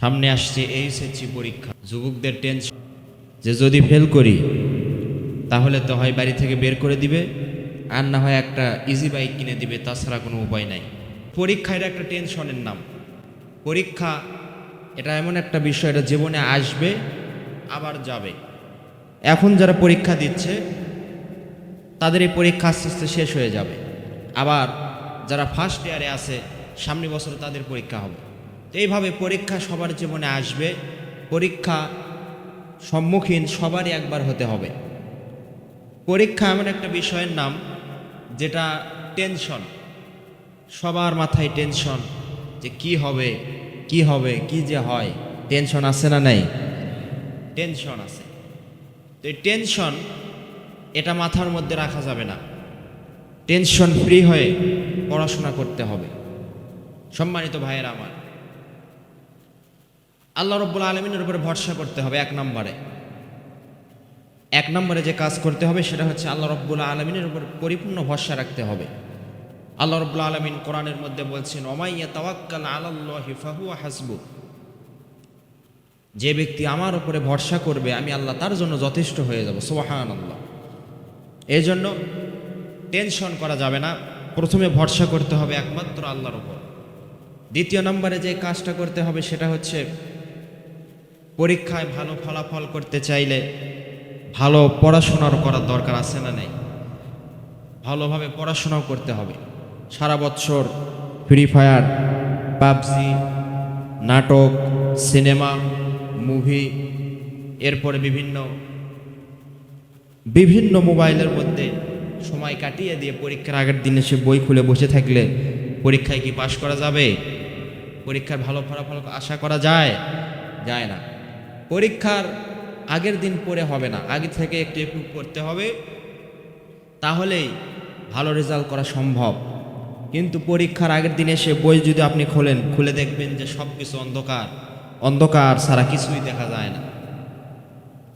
সামনে আসছে এইচএসসি পরীক্ষা। যুবকদের টেনশন যে যদি ফেল করি, তাহলে তো হয় বাড়ি থেকে বের করে দিবে, আর না হয় একটা ইজি বাইক কিনে দিবে, তাছাড়া কোনো উপায় নাই। পরীক্ষা এটা একটা টেনশনের নাম। পরীক্ষা, এটা এমন একটা বিষয়, এটা জীবনে আসবে, আবার যাবে। এখন যারা পরীক্ষা দিচ্ছে, তাদের এই পরীক্ষা আস্তে আস্তে শেষ হয়ে যাবে। আবার যারা ফার্স্ট ইয়ারে আছে সামনে বছর তাদের পরীক্ষা হবে। তো এইভাবে পরীক্ষা সবার জীবনে আসবে। পরীক্ষা সম্মুখীন সবারই একবার হতে হবে। পরীক্ষা এমন একটা বিষয়ের নাম, যেটা টেনশন। সবার মাথায় টেনশন যে কি হবে কি হবে, কি যে হয়। টেনশন আছে না নাই? টেনশন আছে। তো এই টেনশন এটা মাথার মধ্যে রাখা যাবে না। টেনশন ফ্রি হয়ে পড়াশোনা করতে হবে। সম্মানিত ভাইয়েরা আমার আল্লাহ রব্বুল আলমিনের উপরে ভরসা করতে হবে এক নম্বরে। এক নম্বরে যে কাজ করতে হবে সেটা হচ্ছে আল্লাহ রব্বুল আলমিনের উপর পরিপূর্ণ ভরসা রাখতে হবে। আল্লাহ রব্বুল আলমিন কোরআনের মধ্যে বলছেন ওমাইয়া তাওয়াক্কাল আলাল্লাহি ফাহুয়া হাসবু। যে ব্যক্তি আমার উপরে ভরসা করবে, আমি আল্লাহ তার জন্য যথেষ্ট হয়ে যাব। সোহান আল্লাহ এই জন্য টেনশন করা যাবে না। প্রথমে ভরসা করতে হবে একমাত্র আল্লাহর উপর। দ্বিতীয় নম্বরে যে কাজটা করতে হবে সেটা হচ্ছে পরীক্ষায় ভালো ফলাফল করতে চাইলে ভালো পড়াশোনার করার দরকার আছে না নেই? ভালোভাবে পড়াশোনাও করতে হবে। সারা বছর ফ্রি ফায়ার পাবজি, নাটক, সিনেমা, মুভি, এরপরে বিভিন্ন বিভিন্ন মোবাইলের মধ্যে সময় কাটিয়ে দিয়ে পরীক্ষার আগের দিনে সে বই খুলে বসে থাকলে পরীক্ষায় কি পাশ করা যাবে? পরীক্ষার ভালো ফলাফল আশা করা যায়? যায় না। পরীক্ষার আগের দিন পড়ে হবে না। আগে থেকে একটু একটু করতে হবে। তাহলেই ভালো রেজাল্ট করা সম্ভব। কিন্তু পরীক্ষার আগের দিনে এসে বই যদি আপনি খোলেন, খুলে দেখবেন যে সব কিছু অন্ধকার। অন্ধকার ছাড়া কিছুই দেখা যায় না।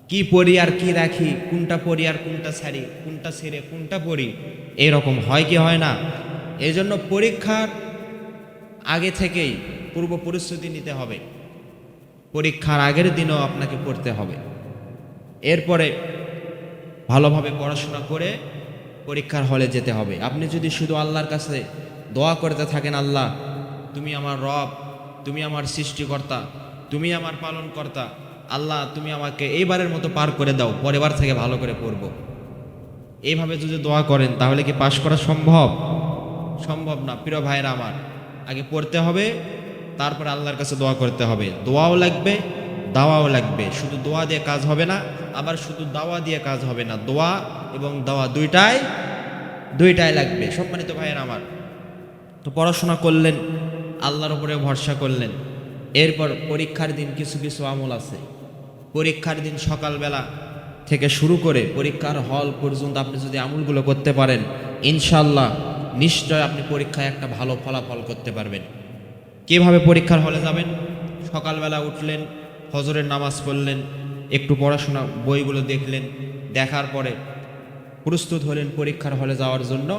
কি পড়ি আর কি রাখি, কোনটা পড়ি আর কোনটা ছাড়ি, কোনটা ছেড়ে কোনটা পড়ি, এরকম হয় কি হয় না? এই জন্য পরীক্ষার আগে থেকেই পূর্ব পরিস্থিতি নিতে হবে। পরীক্ষার আগের দিনও আপনাকে পড়তে হবে। এরপরে ভালোভাবে পড়াশোনা করে পরীক্ষার হলে যেতে হবে। আপনি যদি শুধু আল্লাহর কাছে দোয়া করতে থাকেন, আল্লাহ, তুমি আমার রব, তুমি আমার সৃষ্টিকর্তা, তুমি আমার পালনকর্তা, আল্লাহ, তুমি আমাকে এইবারের মতো পার করে দাও পরের থেকে ভালো করে পড়ব। এইভাবে যদি দোয়া করেন, তাহলে কি পাশ করা সম্ভব? সম্ভব না, প্রিয় ভাইয়েরা আমার। আগে পড়তে হবে তারপরে আল্লাহর কাছে দোয়া করতে হবে। দোয়াও লাগবে, দাওয়াও লাগবে। শুধু দোয়া দিয়ে কাজ হবে না, আবার শুধু দাওয়া দিয়ে কাজ হবে না। দোয়া এবং দাওয়া দুইটাই দুইটাই লাগবে। সম্মানিত ভাইয়ের আমার, তো পড়াশোনা করলেন, আল্লাহর উপরে ভরসা করলেন। এরপর পরীক্ষার দিন কিছু কিছু আমল আছে। পরীক্ষার দিন সকালবেলা থেকে শুরু করে পরীক্ষার হল পর্যন্ত আপনি যদি আমলগুলো করতে পারেন ইনশাল্লাহ নিশ্চয় আপনি পরীক্ষায় একটা ভালো ফলাফল করতে পারবেন। কীভাবে পরীক্ষার হলে যাবেন? সকালবেলা উঠলেন হজরের নামাজ পড়লেন, একটু পড়াশোনা বইগুলো দেখলেন, দেখার পরে প্রস্তুত হলেন পরীক্ষার হলে যাওয়ার জন্য।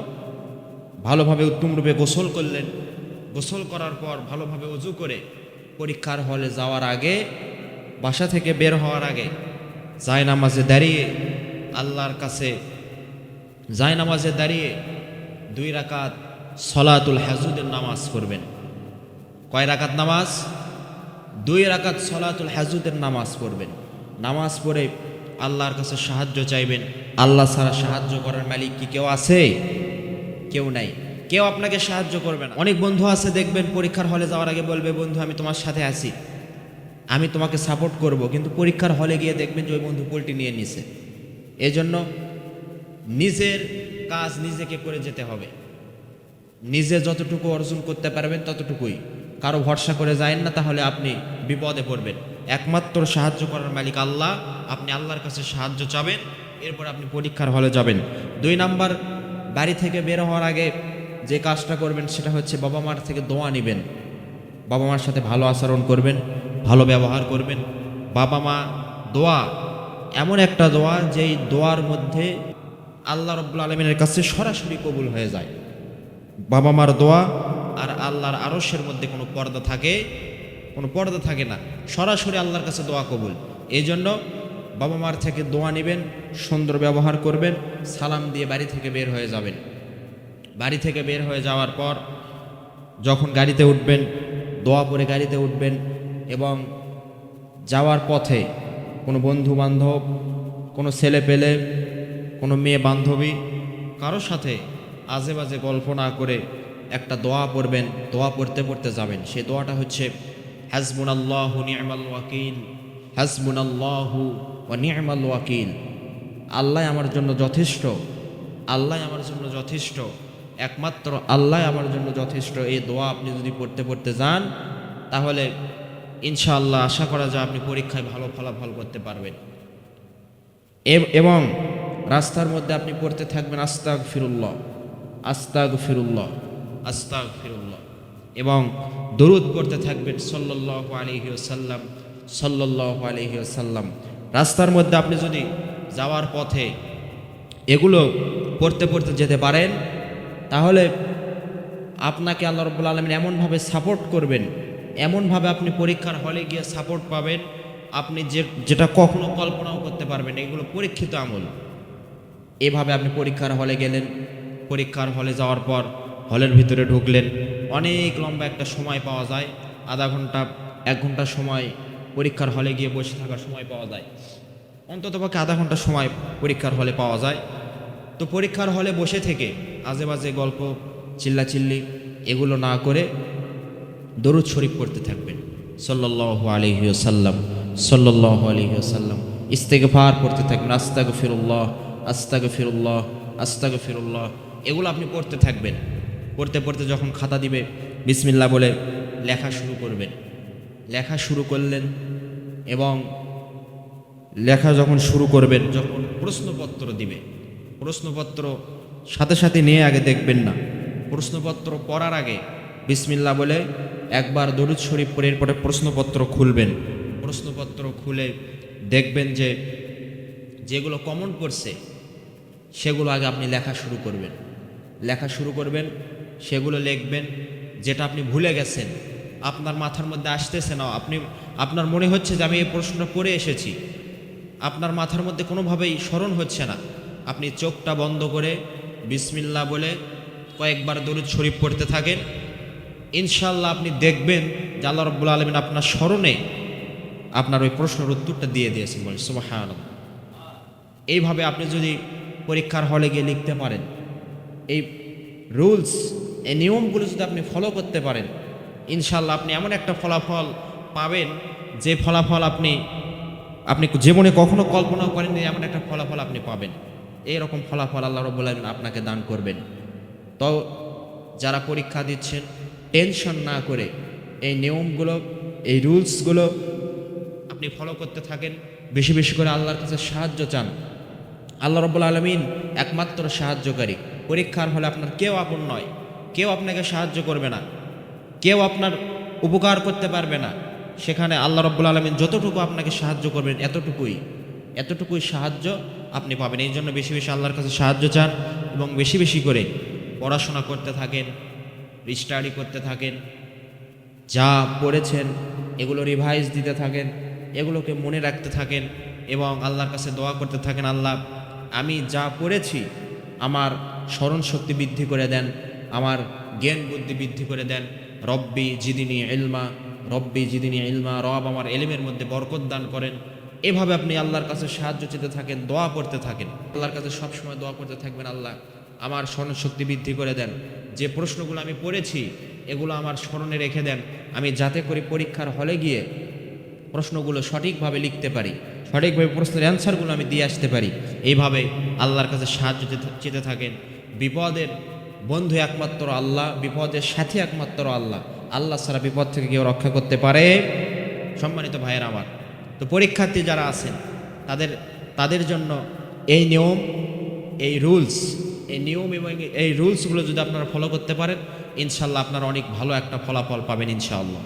ভালোভাবে উত্তমরূপে গোসল করলেন। গোসল করার পর ভালোভাবে উজু করে পরীক্ষার হলে যাওয়ার আগে, বাসা থেকে বের হওয়ার আগে জায় নামাজে দাঁড়িয়ে আল্লাহর কাছে জায় নামাজে দাঁড়িয়ে দুই রাকাত সলাতুল হাজুদের নামাজ পড়বেন। কয় রাকাত নামাজ? দুই রাকাত সলাতুল হাজুদের নামাজ পড়বেন। নামাজ পড়ে আল্লাহর কাছে সাহায্য চাইবেন। আল্লাহ ছাড়া সাহায্য করার মালিক কি কেউ আছে? কেউ নাই। কেউ আপনাকে সাহায্য করবে না। অনেক বন্ধু আছে, দেখবেন পরীক্ষার হলে যাওয়ার আগে বলবে, বন্ধু, আমি তোমার সাথে আছি। আমি তোমাকে সাপোর্ট করব। কিন্তু পরীক্ষার হলে গিয়ে দেখবেন যে ওই বন্ধু পোলটি নিয়ে নিছে। এজন্য নিজের কাজ নিজেকে করে যেতে হবে। নিজে যতটুকু অর্জন করতে পারবেন ততটুকুই। কারও ভরসা করে যায় না, তাহলে আপনি বিপদে পড়বেন। একমাত্র সাহায্য করার মালিক আল্লাহ, আপনি আল্লাহর কাছে সাহায্য চাবেন, এরপর আপনি পরীক্ষার হলে যাবেন। দুই নাম্বার, বাড়ি থেকে বের হওয়ার আগে যে কাজটা করবেন, সেটা হচ্ছে বাবা মার থেকে দোয়া নেবেন। বাবা মার সাথে ভালো আচরণ করবেন, ভালো ব্যবহার করবেন। বাবা মা, দোয়া, এমন একটা দোয়া যেই দোয়ার মধ্যে আল্লাহ রব্বুল আলমিনের কাছে সরাসরি কবুল হয়ে যায়। বাবা মার দোয়া আর আল্লাহর আরশের মধ্যে কোনো পর্দা থাকে, কোনো পর্দা থাকে না। সরাসরি আল্লাহর কাছে দোয়া কবুল। এই জন্য বাবা মার থেকে দোয়া নেবেন, সুন্দর ব্যবহার করবেন, সালাম দিয়ে বাড়ি থেকে বের হয়ে যাবেন। বাড়ি থেকে বের হয়ে যাওয়ার পর যখন গাড়িতে উঠবেন, দোয়া পরে গাড়িতে উঠবেন এবং যাওয়ার পথে কোনো বন্ধু বান্ধব কোনো ছেলে পেলে কোনো মেয়ে বান্ধবী কারোর সাথে আজে বাজে গল্প না করে একটা দোয়া পড়বেন, দোয়া পড়তে পড়তে যাবেন। সেই দোয়াটা হচ্ছে হাসবুন আল্লাহু নিয়মাল ওয়াকিল হাসবুন আল্লাহু ও নিয়মাল ওয়াকিল। আল্লাহ আমার জন্য যথেষ্ট, আল্লাহ আমার জন্য যথেষ্ট, একমাত্র আল্লাহ আমার জন্য যথেষ্ট। এই দোয়া আপনি যদি পড়তে পড়তে যান, তাহলে ইনশাআল্লাহ আশা করা যায় আপনি পরীক্ষায় ভালো ফলাফল করতে পারবেন। এবং রাস্তার মধ্যে আপনি পড়তে থাকবেন আস্তাক ফিরুল্লাহ আস্তাক ফিরুল্লাহ আস্তাক ফিরুল্লাহ এবং দরুদ পড়তে থাকবেন সল্লাহ আলহি সাল্লাম সল্লাহ আলহি সাল্লাম রাস্তার মধ্যে আপনি যদি যাওয়ার পথে এগুলো পড়তে পড়তে যেতে পারেন, তাহলে আপনাকে আল্লাহ রব্বুল আলমিন এমনভাবে সাপোর্ট করবেন, এমনভাবে আপনি পরীক্ষার হলে গিয়ে সাপোর্ট পাবেন, আপনি যে, যেটা কখনো কল্পনাও করতে পারবেন এগুলো পরীক্ষিত আমল। এভাবে আপনি পরীক্ষার হলে গেলেন, পরীক্ষার হলে যাওয়ার পর হলের ভিতরে ঢুকলেন। অনেক লম্বা একটা সময় পাওয়া যায়। আধা ঘণ্টা, এক ঘণ্টা সময় পরীক্ষার হলে গিয়ে বসে থাকার সময় পাওয়া যায়। অন্তত পক্ষে আধা ঘণ্টা সময় পরীক্ষার হলে পাওয়া যায়। তো পরীক্ষার হলে বসে থেকে আজে বাজে গল্প, চিল্লাচিল্লি এগুলো না করে দরুদ শরীফ পড়তে থাকবেন। সল্লাহ আলহিউসাল্লাম সল্লাহ আলহিউসাল্লাম ইস্তেগফার পড়তে থাকবেন আস্তাগ ফিরুল্লাহ আস্তাগ ফিরুল্লাহ আস্তাগ ফিরুল্লাহ এগুলো আপনি পড়তে থাকবেন। পড়তে পড়তে যখন খাতা দিবে বিসমিল্লা বলে লেখা শুরু করবেন। লেখা শুরু করলেন এবং লেখা যখন শুরু করবেন, যখন প্রশ্নপত্র দিবে, প্রশ্নপত্র সাথে সাথে নিয়ে আগে দেখবেন না। প্রশ্নপত্র পড়ার আগে বিসমিল্লা বলে একবার দরুদ শরীফ পড়ে এরপরে প্রশ্নপত্র খুলবেন। প্রশ্নপত্র খুলে দেখবেন যে যেগুলো কমন পড়ছে সেগুলো আগে আপনি লেখা শুরু করবেন। লেখা শুরু করবেন সেগুলো লিখবেন, যেটা আপনি ভুলে গেছেন। আপনার মাথার মধ্যে আসতেছে না। আপনি, আপনার মনে হচ্ছে যে আমি এই প্রশ্নটা পড়ে এসেছি। আপনার মাথার মধ্যে কোনোভাবেই স্মরণ হচ্ছে না। আপনি চোখটা বন্ধ করে বিসমিল্লা বলে কয়েকবার দরুদ শরীফ পড়তে থাকেন। ইনশাল্লাহ আপনি দেখবেন যে আল্লাহ রব্বুল আলমিন আপনার স্মরণে আপনার ওই প্রশ্নের উত্তরটা দিয়ে দিয়েছেন বলে সুবাহান এইভাবে আপনি যদি পরীক্ষার হলে গিয়ে লিখতে পারেন, এই রুলস এই নিয়মগুলো যদি আপনি ফলো করতে পারেন ইনশাল্লাহ আপনি এমন একটা ফলাফল পাবেন, যে ফলাফল আপনি আপনি জীবনে কখনো কল্পনাও করেননি এমন একটা ফলাফল আপনি পাবেন। এইরকম ফলাফল আল্লাহ আলমিন আপনাকে দান করবেন। তো যারা পরীক্ষা দিচ্ছেন, টেনশন না করে এই নিয়মগুলো, এই রুলসগুলো আপনি ফলো করতে থাকেন, বেশি বেশি করে আল্লাহর কাছে সাহায্য চান। আল্লাহ রব্বুল আলমিন একমাত্র সাহায্যকারী। পরীক্ষার হলে আপনার কেউ আপন নয়। কেউ আপনাকে সাহায্য করবে না। কেউ আপনার উপকার করতে পারবে না। সেখানে আল্লাহ রব্বুল আলমিন যতটুকু আপনাকে সাহায্য করবেন এতটুকুই এতটুকুই সাহায্য আপনি পাবেন। এই জন্য বেশি বেশি আল্লাহর কাছে সাহায্য চান এবং বেশি বেশি করে পড়াশোনা করতে থাকেন স্টাডি করতে থাকেন, যা পড়েছেন এগুলো রিভাইজ দিতে থাকেন, এগুলোকে মনে রাখতে থাকেন এবং আল্লাহর কাছে দোয়া করতে থাকেন, আল্লাহ, আমি যা পড়েছি আমার স্মরণ শক্তি বৃদ্ধি করে দেন আমার জ্ঞান বুদ্ধি বৃদ্ধি করে দেন। রব্বি জিদিনী এলমা রব্বি জিদিনী ইলমা, রব আমার এলিমের মধ্যে বরকত দান করেন। এভাবে আপনি আল্লাহর কাছে সাহায্য চেতে থাকেন, দোয়া করতে থাকেন। আল্লাহর কাছে সবসময় দোয়া করতে থাকবেন আল্লাহ, আমার স্মরণশক্তি বৃদ্ধি করে দেন। যে প্রশ্নগুলো আমি পড়েছি, এগুলো আমার স্মরণে রেখে দেন। আমি যাতে করে পরীক্ষার হলে গিয়ে প্রশ্নগুলো সঠিকভাবে লিখতে পারি, সঠিকভাবে প্রশ্নের অ্যান্সারগুলো আমি দিয়ে আসতে পারি। এইভাবে আল্লাহর কাছে সাহায্য চেতে থাকেন। বিপদের বন্ধু একমাত্র আল্লাহ, বিপদের সাথী একমাত্র আল্লাহ। আল্লাহ ছাড়া বিপদ থেকে কেউ রক্ষা করতে পারে? সম্মানিত ভাইয়ের আমার, তো পরীক্ষার্থী যারা আছেন, তাদের তাদের জন্য এই নিয়ম, এই রুলস, এই নিয়ম এবং এই রুলসগুলো যদি আপনারা ফলো করতে পারেন ইনশাল্লাহ আপনারা অনেক ভালো একটা ফলাফল পাবেন ইনশাআল্লাহ।